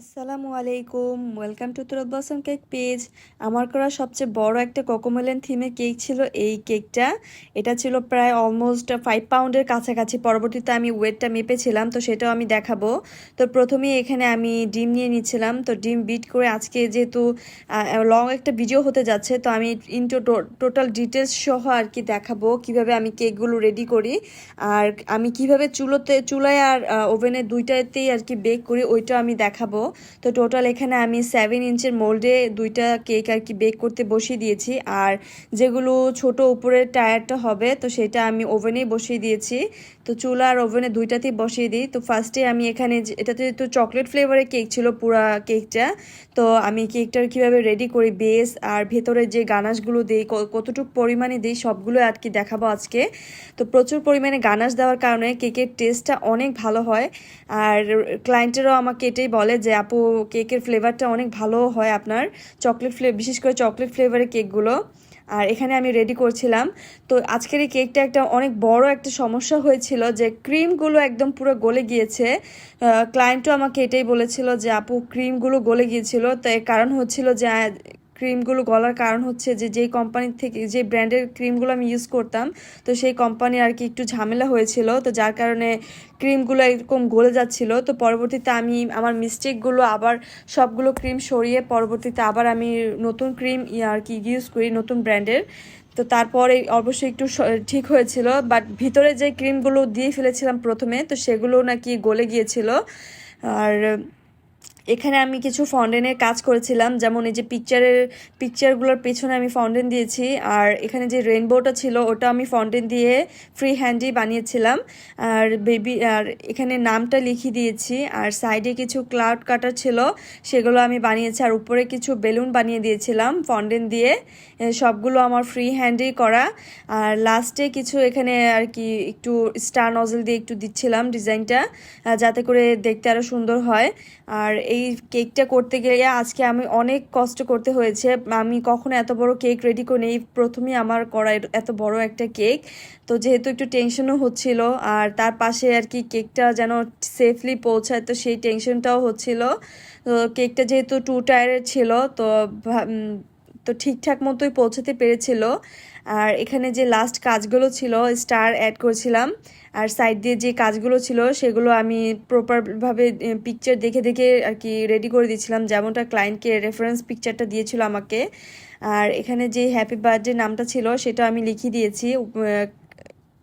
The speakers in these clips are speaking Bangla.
আসসালামু আলাইকুম। ওয়েলকাম টু তুরত বসম কেক পেজ আমার করা সবচেয়ে বড় একটা কোকোমেলেন থিমের কেক ছিল এই কেকটা এটা ছিল প্রায় অলমোস্ট ফাইভ পাউন্ডের কাছাকাছি। পরবর্তীতে আমি ওয়েটটা মেপেছিলাম, তো সেটাও আমি দেখাবো। তো প্রথমেই এখানে আমি ডিম নিয়ে নিচ্ছিলাম। তো ডিম বিট করে আজকে যেহেতু লং একটা ভিডিও হতে যাচ্ছে, তো আমি ইনটো টোটাল ডিটেলস সহ আর কি দেখাবো কীভাবে আমি কেকগুলো রেডি করি। আর আমি কীভাবে চুলোতে, চুলায় আর ওভেনে দুইটাতেই আর কি বেক করি, ওইটাও আমি দেখাবো। তো টোটাল এখানে আমি সেভেন ইঞ্চের মোল্ডে দুইটা কেক আর কি বেক করতে বসিয়ে দিয়েছি। আর যেগুলো ছোট উপরের টায়ারটা হবে, তো সেটা আমি ওভেনেই বসিয়ে দিয়েছি। তো চুলা আর ওভেনে দুইটাতেই বসিয়ে দিই। তো ফার্স্টে আমি এখানে এটাতে তো চকলেট ফ্লেভারের কেক ছিল পুরা কেকটা তো আমি কেকটার কীভাবে রেডি করি বেস আর ভেতরে যে গানাশগুলো দিই কতটুকু পরিমাণে দিই, সবগুলো আর কি দেখাবো আজকে। তো প্রচুর পরিমাণে গানাশ দেওয়ার কারণে কেকের টেস্টটা অনেক ভালো হয়। আর ক্লায়েন্টেরও আমাকে এটাই বলে যে আপু, কেকের ফ্লেভারটা অনেক ভালো হয় আপনার। চকলেট ফ্লে বিশেষ করে চকলেট ফ্লেভারের কেকগুলো। আর এখানে আমি রেডি করছিলাম। তো আজকের এই কেকটা একটা অনেক বড় একটা সমস্যা হয়েছিল যে ক্রিমগুলো একদম পুরো গলে গিয়েছে। ক্লায়েন্টও আমাকে এটাই বলেছিল যে, আপু ক্রিমগুলো গলে গিয়েছিল। তো এর কারণ হচ্ছিল যে ক্রিমগুলো গলার কারণ হচ্ছে যে, যেই কোম্পানির থেকে, যে ব্র্যান্ডের ক্রিমগুলো আমি ইউজ করতাম, তো সেই কোম্পানি আর কি একটু ঝামেলা হয়েছিল। তো যার কারণে ক্রিমগুলো এরকম গলে যাচ্ছিল। তো পরবর্তীতে আমি আমার মিস্টেকগুলো আবার সবগুলো ক্রিম সরিয়ে পরবর্তীতে আবার আমি নতুন ক্রিম আর কি ইউজ করি নতুন ব্র্যান্ডের তো তারপরে অবশ্যই একটু ঠিক হয়েছিল। বাট ভিতরে যে ক্রিমগুলো দিয়ে ফেলেছিলাম প্রথমে, তো সেগুলো নাকি গলে গিয়েছিল। আর এখানে আমি কিছু ফন্ডেনের কাজ করেছিলাম। যেমন এই যে পিকচারের পিকচারগুলোর পেছনে আমি ফন্ডেন দিয়েছি। আর এখানে যে রেনবোটা ছিল, ওটা আমি ফন্ডেন দিয়ে ফ্রি হ্যান্ডই বানিয়েছিলাম। আর বেবি আর এখানে নামটা লিখিয়ে দিয়েছি। আর সাইডে কিছু ক্লাউড কাটার ছিল, সেগুলো আমি বানিয়েছি। আর উপরে কিছু বেলুন বানিয়ে দিয়েছিলাম ফন্ডেন দিয়ে। সবগুলো আমার ফ্রি হ্যান্ডেই করা। আর লাস্টে কিছু এখানে আর কি একটু স্টার নজল দিয়ে একটু দিচ্ছিলাম ডিজাইনটা যাতে করে দেখতে আরও সুন্দর হয়। আর এই কেকটা করতে গেলে আজকে আমি অনেক কষ্ট করতে হয়েছে। আমি কখনো এত বড় কেক রেডি করিনি। এই প্রথমেই আমার করা এত বড় একটা কেক। তো যেহেতু একটু টেনশনও হচ্ছিল, আর তার পাশে আর কি কেকটা যেন সেফলি পৌঁছায়, তো সেই টেনশনটাও হচ্ছিল। তো কেকটা যেহেতু টু টায়ারের ছিল, তো তো ঠিকঠাক মতোই পৌঁছাতে পেরেছিল। আর এখানে যে লাস্ট কাজগুলো ছিল স্টার অ্যাড করেছিলাম। আর সাইড দিয়ে যে কাজগুলো ছিল, সেগুলো আমি প্রপারভাবে পিকচার দেখে দেখে আর কি রেডি করে দিয়েছিলাম। যেমনটা ক্লায়েন্টকে রেফারেন্স পিকচারটা দিয়েছিল আমাকে। আর এখানে যে হ্যাপি বার্থডে নামটা ছিল, সেটা আমি লিখিয়ে দিয়েছি।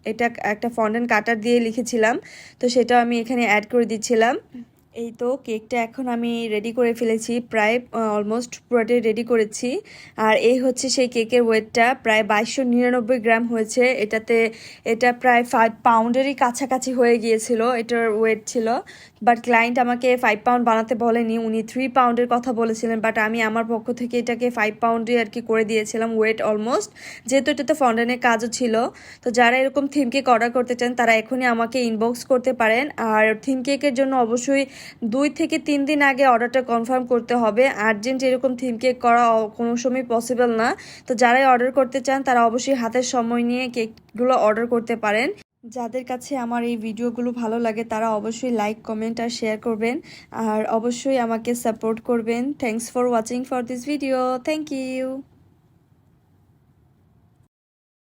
এটা একটা ফন্ডেন কাটার দিয়ে লিখেছিলাম। তো সেটা আমি এখানে অ্যাড করে দিচ্ছিলাম এই তো কেকটা এখন আমি রেডি করে ফেলেছি, প্রায় অলমোস্ট পুরোটাই রেডি করেছি। আর এই হচ্ছে সেই কেকের ওয়েটটা প্রায় বাইশশো নিরানব্বই গ্রাম হয়েছে। এটাতে, এটা প্রায় ফাইভ পাউন্ডেরই কাছাকাছি হয়ে গিয়েছিল, এটার ওয়েট ছিল। বাট ক্লায়েন্ট আমাকে ফাইভ পাউন্ড বানাতে বলেনি, উনি থ্রি পাউন্ডের কথা বলেছিলেন বাট আমি আমার পক্ষ থেকে এটাকে ফাইভ পাউন্ডে আর কি করে দিয়েছিলাম ওয়েট অলমোস্ট যেহেতু এটাতে ফন্ডেনের কাজও ছিল, তো যারা এরকম থিম কেক অর্ডার করতে চান, তারা এখনই আমাকে ইনবক্স করতে পারেন। আর থিম কেকের জন্য অবশ্যই দুই থেকে তিন দিন আগে অর্ডারটা কনফার্ম করতে হবে। আর্জেন্ট এরকম থিম কেক করা কোনো সময় পসিবল না। তো যারাই অর্ডার করতে চান, তারা অবশ্যই হাতের সময় নিয়ে কেকগুলো অর্ডার করতে পারেন। যাদের কাছে আমার এই ভিডিওগুলো ভালো লাগে, তারা অবশ্যই লাইক, কমেন্ট আর শেয়ার করবেন। আর অবশ্যই আমাকে সাপোর্ট করবেন। Thanks for watching for this video thank you